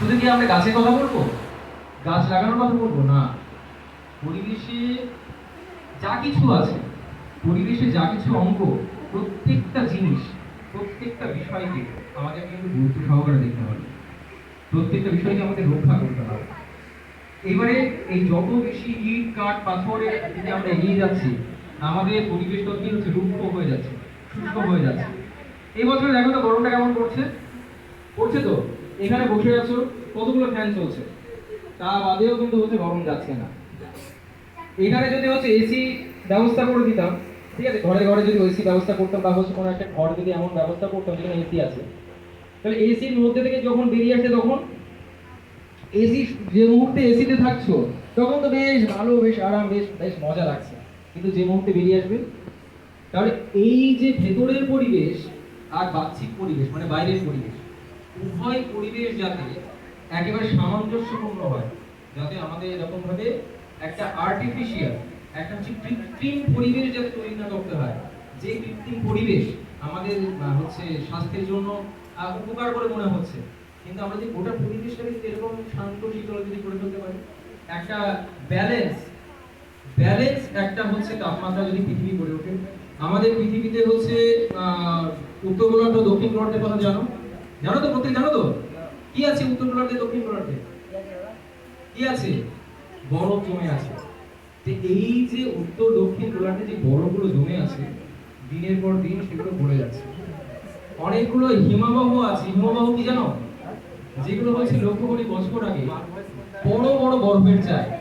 শুধু কি আমরা গাছের কথা বলব? গাছ লাগানোর কথা বলব? না। পরিবেশে যা কিছু আছে, পরিবেশে যা কিছু অঙ্গ, প্রত্যেকটা জিনিস, প্রত্যেকটা বিষয়কে আমাদের কিন্তু গুরুত্ব সহকারে দেখতে হবে। প্রত্যেকটা বিষয়কে আমাদের রক্ষা করতে হবে। এবারে এই যত বেশি ইট, কাঠ, পাথরের দিকে আমরা এগিয়ে যাচ্ছি, আমাদের পরিবেশটা কি হচ্ছে রুক্ষ হয়ে যাচ্ছে, শুষ্ক হয়ে যাচ্ছে। এই বছর দেখো তো গরমটা কেমন পড়ছে? পড়ছে তো? এখানে বসে আছো, কতগুলো ফ্যান চলছে? তা বাদেও কিন্তু হচ্ছে গরম যাচ্ছে না। এখানে যদি হচ্ছে এসি ব্যবস্থা করে দিতাম, ঠিক আছে? ঘরে ঘরে যদি এসি ব্যবস্থা করতাম, বা হচ্ছে কোনো একটা ঘর যদি এমন ব্যবস্থা করতাম যেখানে এসি আছে। তাহলে এসির মধ্যে থেকে যখন বেরিয়ে আসছে তখন এসি যে মুহূর্তে এসিতে থাকছো, তখন তো বেশ ভালো, বেশ আরাম, বেশ বেশ মজা লাগছে। কিন্তু যে মুহূর্তে বেরিয়ে আসবে, তাহলে এই যে ভেতরের পরিবেশ আর বাহ্যিক পরিবেশ মানে বাইরের পরিবেশ উভয় পরিবেশ যাতে একেবারে সামঞ্জস্যপূর্ণ হয়, যাতে আমাদের এরকম ভাবে একটা আর্টিফিশিয়াল একটা হচ্ছে কৃত্রিম পরিবেশ যাতে তৈরি না করতে হয়। যে কৃত্রিম পরিবেশ আমাদের হচ্ছে স্বাস্থ্যের জন্য উপকার বলে মনে হচ্ছে। কিন্তু আমরা যে গোটা পরিবেশটাকে যদি এরকম শান্ত শীতল যদি করে ফেলতে পারি, একটা ব্যালেন্স ব্যালেন্স একটা হচ্ছে তাপমাত্রা যদি পৃথিবী গড়ে ওঠে। আমাদের পৃথিবীতে হচ্ছে উত্তর গোলার্ধ, দক্ষিণ গোলার্ধের কথা জানো? জানো তো প্রত্যেক জানো তো? কি আছে উত্তর গোলার্ধে দক্ষিণ গোলার্ধে কি আছে? বরফ জমে আছে। যে এই যে উত্তর, দক্ষিণ গোলার্ধে যে বরফগুলো জমে আছে, দিনের পর দিন সেগুলো পড়ে যাচ্ছে। অনেকগুলো হিমবাহ আছে। হিমবাহ কি জানো? যেগুলো হয়েছে লক্ষ কোটি বছর আগে। বড় বড় বরফের চায়